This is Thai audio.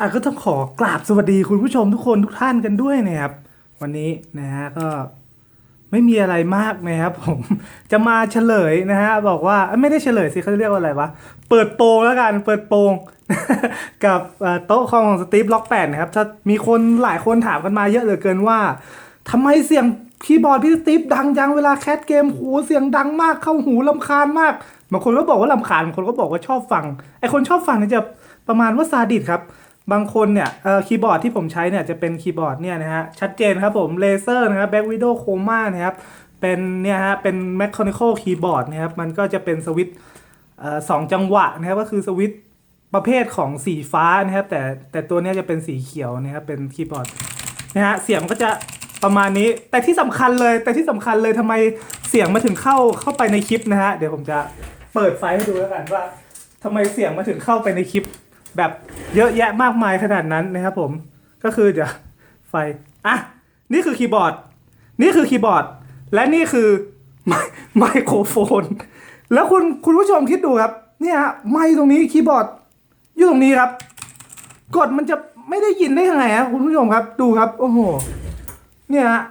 อะก็ต้องขอกราบสวัสดีคุณผู้ชมทุกคนทุกท่านกันด้วยนะครับ วันนี้นะฮะก็ไม่มีอะไรมากนะครับผมจะมาเฉลยนะฮะบอกว่าไม่ได้เฉลยสิเขาเรียกว่าอะไรวะเปิดโปงแล้วกันเปิดโปงกับโต๊ะคอมของสตีฟล็อกแปดนะครับถ้ามีคนหลายคนถามกันมาเยอะเหลือเกินว่าทำไมเสียงคีย์บอร์ดพี่สตีฟดังจังเวลาแคสเกมโหเสียงดังมากเข้าหูลำคาญมากบางคนก็บอกว่าลำคาญบางคนก็บอกว่าชอบฟังไอคนชอบฟังเนี่ยจะประมาณว่าซาดิสครับ บางคนเนี่ยคีย์บอร์ดที่ผมใช้เนี่ยจะเป็นคีย์บอร์ดเนี่ยนะฮะชัดเจนครับผมเลเซอร์นะครับแบ็กวิดโอโคม่านะครับเป็นเนี่ยฮะเป็น mechanical keyboard นะครับมันก็จะเป็นสวิตสองจังหวะนะครับก็คือสวิตประเภทของสีฟ้านะครับแต่แต่ตัวนี้จะเป็นสีเขียวนะครับเป็นคีย์บอร์ดนะฮะเสียงก็จะประมาณนี้แต่ที่สำคัญเลยแต่ที่สำคัญเลยทำไมเสียงมาถึงเข้าเข้าไปในคลิปนะฮะเดี๋ยวผมจะเปิดไฟให้ดูแล้วกันว่าทำไมเสียงมาถึงเข้าไปในคลิป แบบเยอะแยะมากมายขนาดนั้นนะครับผมก็คือเดี๋ยวไฟอะนี่คือคีย์บอร์ด นี่คือคีย์บอร์ด และนี่คือไมไมโครโฟน แล้วคุณคุณผู้ชมคิดดูครับ เนี่ยฮะไมค์ตรงนี้คีย์บอร์ด อยู่ตรงนี้ครับ กดมันจะไม่ได้ยินได้ยังไงฮะคุณผู้ชมครับดูครับ โอ้โห เนี่ยฮะ